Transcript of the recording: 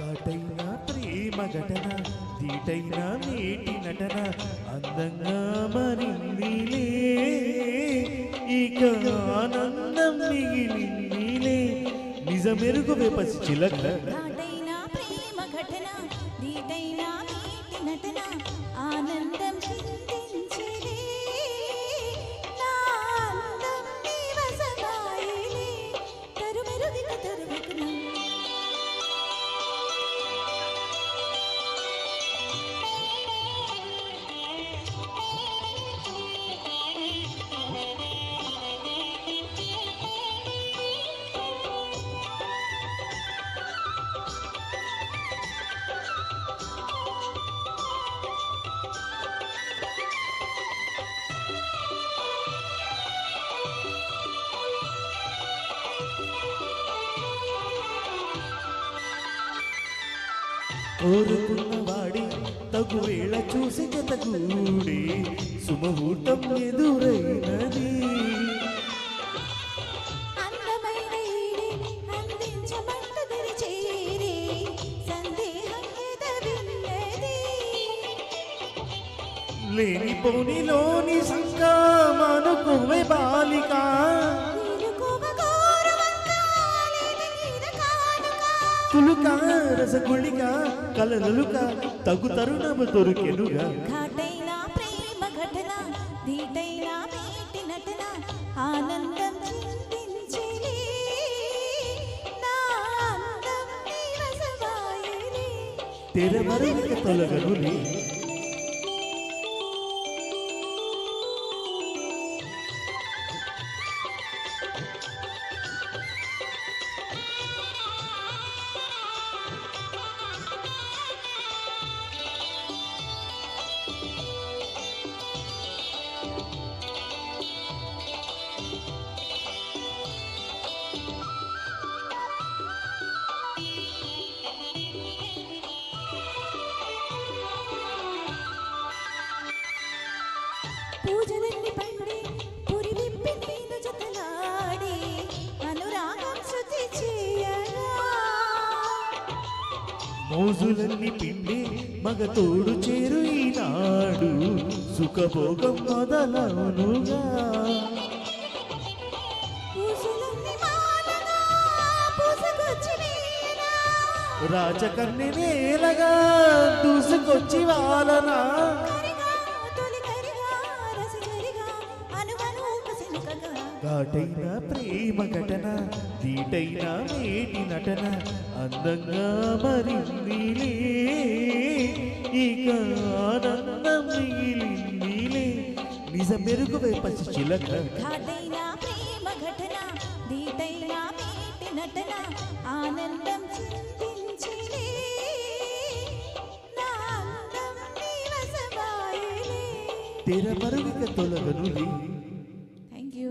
ఘాటైన ప్రేమ ఘటన దీటైన నేటి నటన అందంగా మరిందిలే ఇక ఆనందం మిగిలిందిలే నిజమెరుగు వేపసి చిలక ఘాటైన ప్రేమ ఘటన దీటైన నేటి నటన ఆనందం కోరుకున్న వాడి తగు వేళ చూసి జతగూడి శుభముహూర్తం ఎదురైనది. సందేహం ఎదవిన్నది. లేనిపోనిలోని సంకామనుకువే బాలిక కులుక రసగుళిక కలలుక తగు తరుణము దొరికెనుగా. ఘాటైన ప్రేమ ఘటన దీటైన మేటి నటన ఆనందం చిందించిరే నా అందం నీవసమాయిలే తెరమరుగ తొలగనులే పూజలన్నీ పండి పురి విప్పి మోజులన్నీ పిండి మగ తోడు చేరు ఈనాడు సుఖభోగం మొదలవునుగా రాజకన్ని నేలగా దూసుకొచ్చి వాలనా ఘాటైన ప్రేమ ఘటన దీటైన మేటి నటన అందంగా మరిందిలే ఇక ఆనందం మిగిలిందిలే నిజ మెరుగు పసి చిలక. ఘాటైన ప్రేమ ఘటన దీటైన మేటి నటన ఆనందం तेरा मरुवी के तोलगनुली